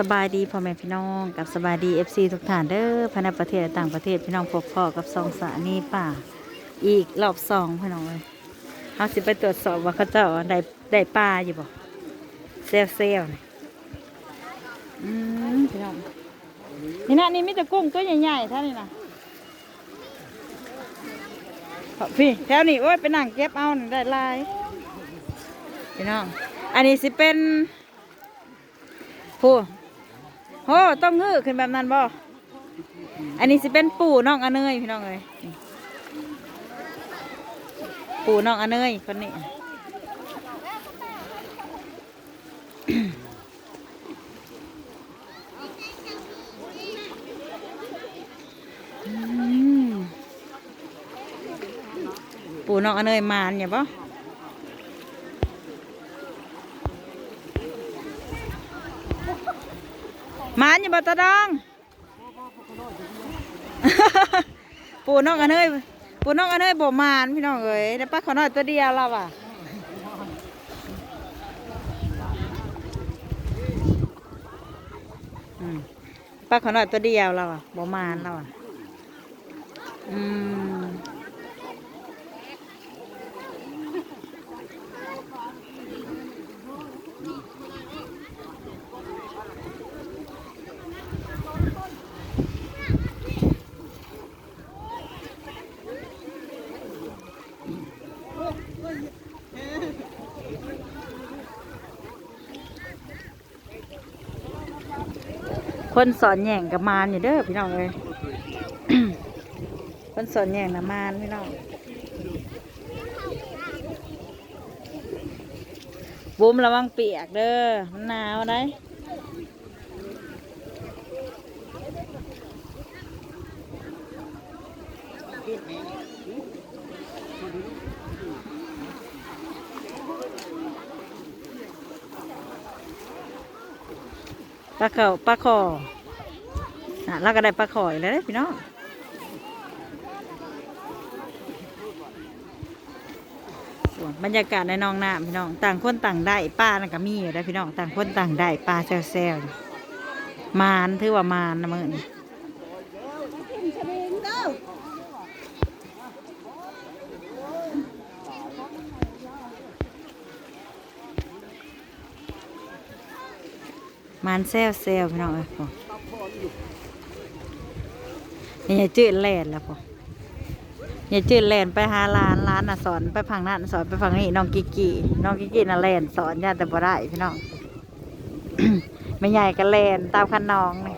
สบายดีพ่อแม่พี่น้องกับสบายดีเอฟซีทุกท่านเด้อภายในประเทศและต่างประเทศพี่น้องพบพ่อกับสองสานีป่า อีกรอบสองพี่น้องเลยเขาสิไปตรวจสอบว่าเขาเจ้าได้ได้ปลาอยู่บ่เซลเซลนี่อืมพี่น้องนี่นะนี่มีแต่กุ้งตัวใหญ่ๆท่านี้นะพี่แถวนี้โอ้ยไปนั่งเก็บเอานี่ได้ลายพี่น้องอันนี้สิเป็น ผู้โหต้องฮือขึ้นแบบนั้นบ่อันนี้สิเป็นปู่น้องอเนยพี่น้องเลยปู่น้องอเนยคนนี้ปู่น้องอเนยมานเนี่ยบ่ อยู่บ่ตาดอง ปู่น้องอันเอ้ยปู่น้องอันเอ้ยบ่มานพี่น้องเอ้ยแต่ป้าขอน้อยตัวเดียวแล้วอะป้าขอน้อยตัวเดียวแล้วอะบ่มานแล้วอะอืม คนสอนแย่งกับมานอยู่เด้อพี่น้องเลยคนสอนแย่งนะมานพี่น้องบุ้มระวังเปียกเด้อมันหนาวได้ ปลาเขาปลาคอน่ะเราก็ได้ปลาคออีกแล้วพี่น้องส่วนบรรยากาศในน้องน้ำพี่น้อง ต่างคนต่างได้ป้านั่นก็มีอยู่ได้วพี่น้อง ต่างคนต่างได้ปลาแซวๆมานถือว่ามานนะมึง มานแซวแซวพี่น้องเอ้ยพอนี่ยจืดแลนแล้วพ่อยายจืดแลนไปหาร้านร้านน่ะสอนไปพังนั่นสอนไปพังนี่น้องกิกกี้น้องกิกกี้น่ะแลนสอนญาติแต่บ่ได้พี่น้องไม่ใหญ่ก็แลนตามคันน้องนี่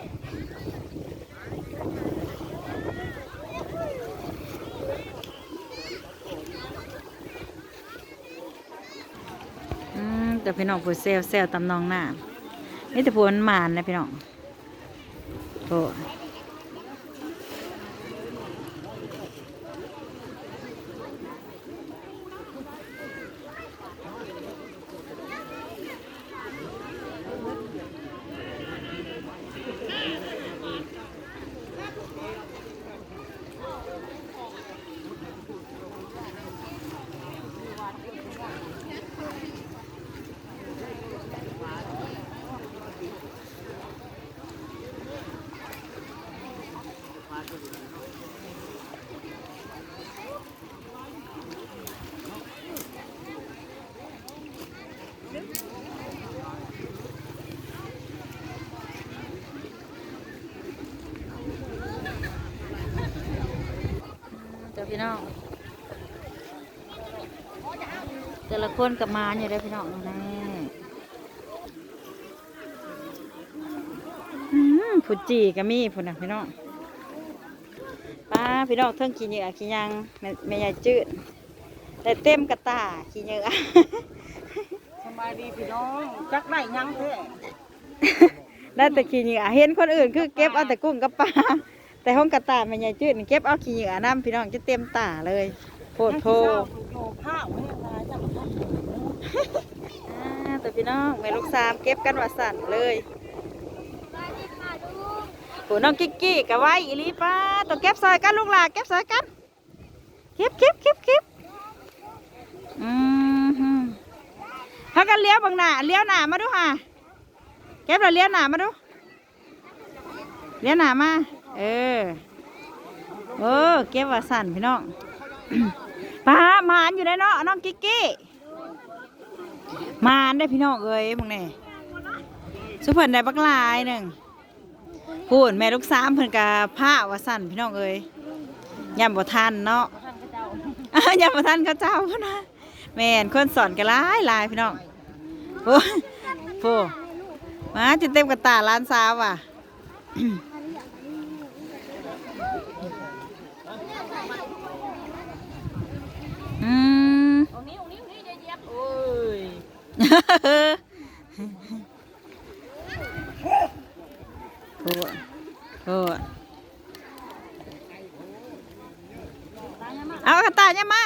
อืมแต่พี่น้องผู้เซลเซลตำนองหน้า นี่แต่ผู้มันหมานนะพี่น้องโอ้ พี่น้อง แต่ละคนกับมาอยู่ได้อพี่น้องแน่อืมผุดจีก็มีผุดนะพี่น้องป้าพี่น้องเทิงขี้เหยื่อขี้ยังแม่แม่ยายจืดแต่เต็มกระตาขี้เหยื่อสบายดีพี่น้องจักได้ยังแท้ได้แต่ขี้เหยื่อเห็นคนอื่นคือเก็บเอาแต่กุ้งกับปลา แต่ห้องกระตาแม่ยายจืดนี่เก็บเอาขี้เหยื่อน้ำพี่น้องจะเต็มตาเลยโพดโพยังสิเศร้าอยู่ข้าวให้ลายจักทันอ่าแต่พี่น้องแม่ลูกสามเก็บกันว่าสั่นเลยโหน้องกิ๊กกี้กับไว้อีหลีป้าต้องเก็บซอยกันลูกหลานเก็บซอยกันเก็บเก็บเก็บเก็บอืมฮึถ้ากันเลี้ยวบางหน้าเลี้ยวหน้ามาดูค่ะ เก็บเราเลี้ยงหนามาดูเลี้ยงหนามา เออ เออ เก็บว่าสั่นพี่น้องป้าหมานอยู่ได้เนาะน้องกิ๊กกี้หมานได้พี่น้องเอ้ยมึงเนี่ยสุพิ่นได้บักลายหนึ่งพูดแม่ลูกสามเพิ่นกะผ้าว่าสั่นพี่น้องเอ้ยยำบ่ทันเนาะอะยำบ่ทันเขาเจ้าพ่นะแม่นคนสอนกันหลายหลายพี่น้องโอ้โฟมาจิเต็มกับตาร้านสาวว่ะ อืมตรงนี้ตรงนี้ตรงนี้อย่าเหยียบโอ้ยโทษโทษเอากระต่ายเนี่ยมา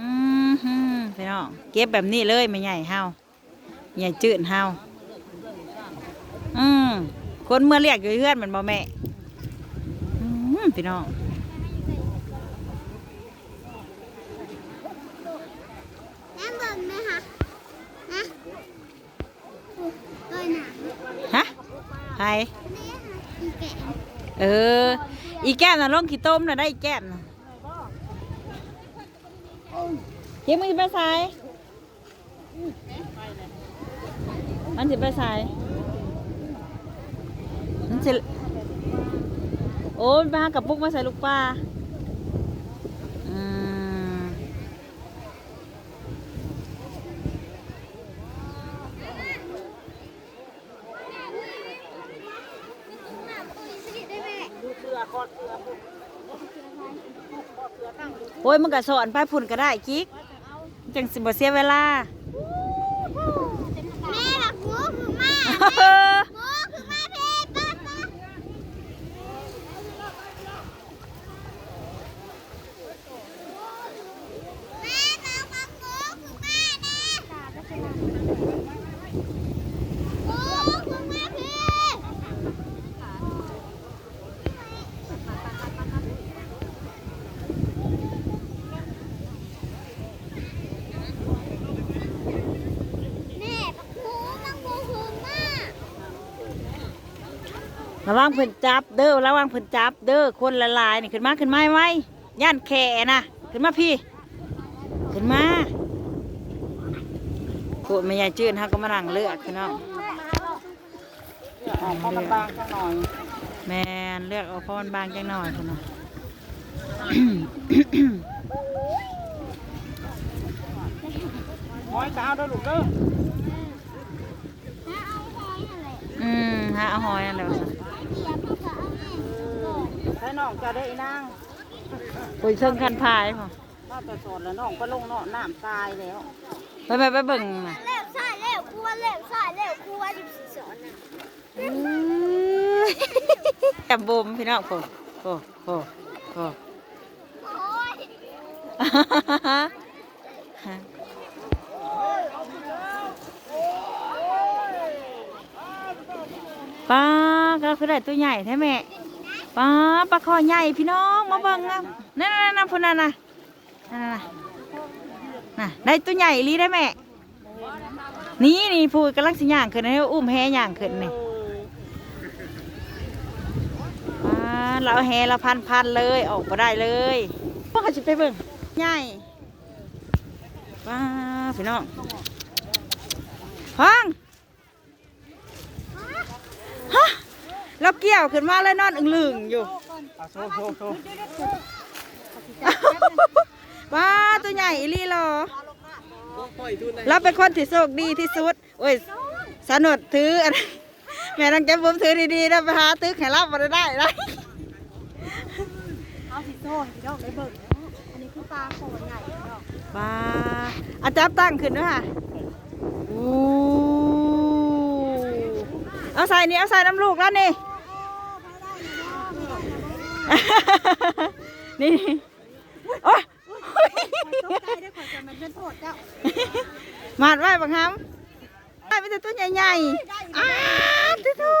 อืมฮึพี่น้องเก็บแบบนี้เลยไม่ใหญ่เฮาใหญ่จืดเฮาอืมคนเมื่อเรียกอยู่เพื่อนเหมือนบ่แม่ พี่น้องน้ำเบิ่งไหมคะนะเอ้ยหนาฮะใครนี่ค่ะอีแกะเออ อีแก้มน่ะลงขี้ต้มน่ะได้อีแก้มน่ะเฮ้ยมึงสิไปสายมันสิไปสายมันสิ โอ้ยมาหากับปุกมาใส่ลูกปลาอืมได้ไหมเสือคอเสือพุ่นคอเสือตั้งอยู่โอ้ยมึงก็สอนไปพุ่นก็ได้กิ๊กจังสิบ่เสียเวลา แม่หลักหมูคือมาหมูคือมาเพป้าป้าแม่น้องมังหมูคือมาแน่หมูคือมาพี่ แม่ปักหมูมังหมูคือมา ระวังเพิ่นจับเด้อระวังเพิ่นจับเด้อคนละลายนี่ขึ้นมาขึ้นมาไว้ย่านแข่นะขึ้นมาพี่ ขึ้นมาโคตรไม่ใหญ่จืดฮะก็มานั่งเลือกพี่น้องออกเข้ามาบางจังหน่อย แมนเลือกเอาเพราะมันบางจังหน่อยพี่น้องหอยกาวเด้อลูกเด้อถ้าเอาหอยอะไรอืมหาเอาหอยนั่นแหละ ว่าซั่นเดียวเขาก็เอาแม่ก่อนให้น้องจะได้อีนางปุยเชิงคันพายพอถ้าจะสอนแล้วน้องก็ลงเนาะน้ำตายแล้ว ไปไปไปเบิ่งน่ะเร็วใส่เร็วกลัวเร็วใส่เร็วกลัวอยู่สีสอนน่ะแอบบ่มพี่น้องโอ้โอ้โอ้โอ้ โอ้ยป้าก็คือได้ตัวใหญ่แท้แม่ป้าปลาคอใหญ่พี่น้องมาเบิ่งนะนั่นนั่นนั่นพุ่นนั่นน่ะนั่นน่ะน่ะได้ตัวใหญ่อีหลีได้แม่นี่นี่พูดกำลังสิย่างขึ้นให้อุ้มแฮย่างขึ้นนี่ป้าเราเอาแฮละพันพันๆเลยออกมาได้เลยป้าจะไปเบิ่งใหญ่ป้าพี่น้องฟัง ฮะ เราเกี่ยวขึ้นมาเลยนอนอึงลึงอยู่อะโซ่โซ่โซ่ว้าตัวใหญ่อีหลีเหรอเราเป็นคนที่โชคดีที่สุดโอ้ยสนุดถืออันแม่ต้องจำผมถือดีๆนะไปหาตื้อแข่รับมาได้ได้เอาสีโซ่พี่น้องได้เบิ่งอันนี้คือปลาโขนใหญ่พี่น้องว้าอาจับตั้งขึ้นด้วยค่ะอู้เอาใส่นี่เอาใส่น้ำลูกแล้วนี่ นี่โอ้ยตกใจได้ขอจะมันเป็นโทษเจ้ามาดไว้บังคับไว้เป็นต่ตัวใหญ่ๆอ้าทิทู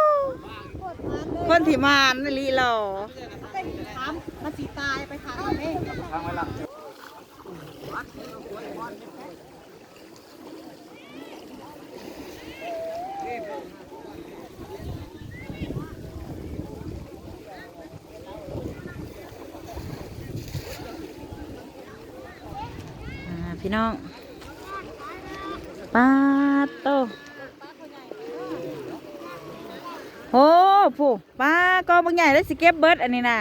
คนที่มานนลีหล่อเป็นถามมันสีตายไปถามแม่ทางไว้ละ พี่น้องปลาโตโอ้ผู้ปลากองบางใหญ่แล้วสิเก็บเบิร์ดอันนี้นะ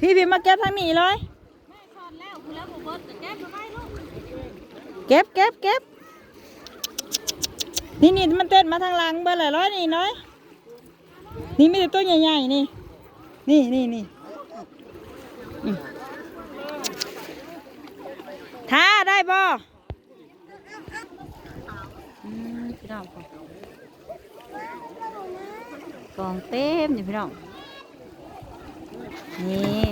พี่พี่มาเก็บทางนี้เลยเก็บเก็บเก็บนี่นี่มันเต้นมาทางหลังเบอร์เลยร้อยนี่น้อยนี่มีแต่ตัวใหญ่ๆนี่ นี่นี่นี่ท้าได้บ่อืมพี่น้องพอ กองเต็มอยู่พี่น้อง นี่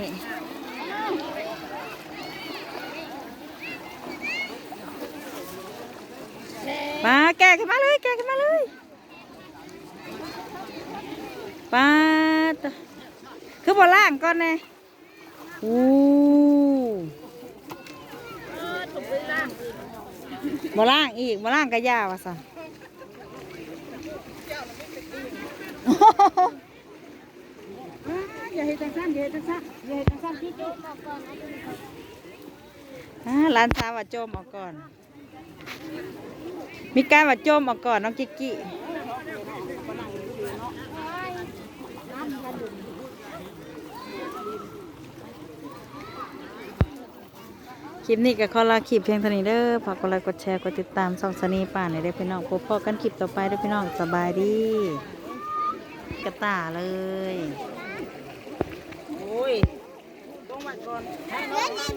มาแกะขึ้นมาเลยแกะขึ้นมาเลยปลาตคือบ่ล่างก่อนแน่อู้บ่ล่างอีกบ่ล่างก็ยาวอะสั อย่าให้ตังสั้นอย่าให้ตังสั้นอย่าให้ตังสั้นพี่จมออกก่อนอ่าร้านสาวว่าโจมออกก่อน มีการว่าโจมออกก่อนน้องกิกกี้คลิปนี้ก็ขอลาคลิปเพียงเท่านี้เด้อฝากกดไลค์กดแชร์กดติดตามส่องสนีป่านในเด้อพี่น้องพบพอกันคลิปต่อไปเด้อพี่น้องสบายดี กระตาเลย โอ้ยต้องมาก่อนเล่นใน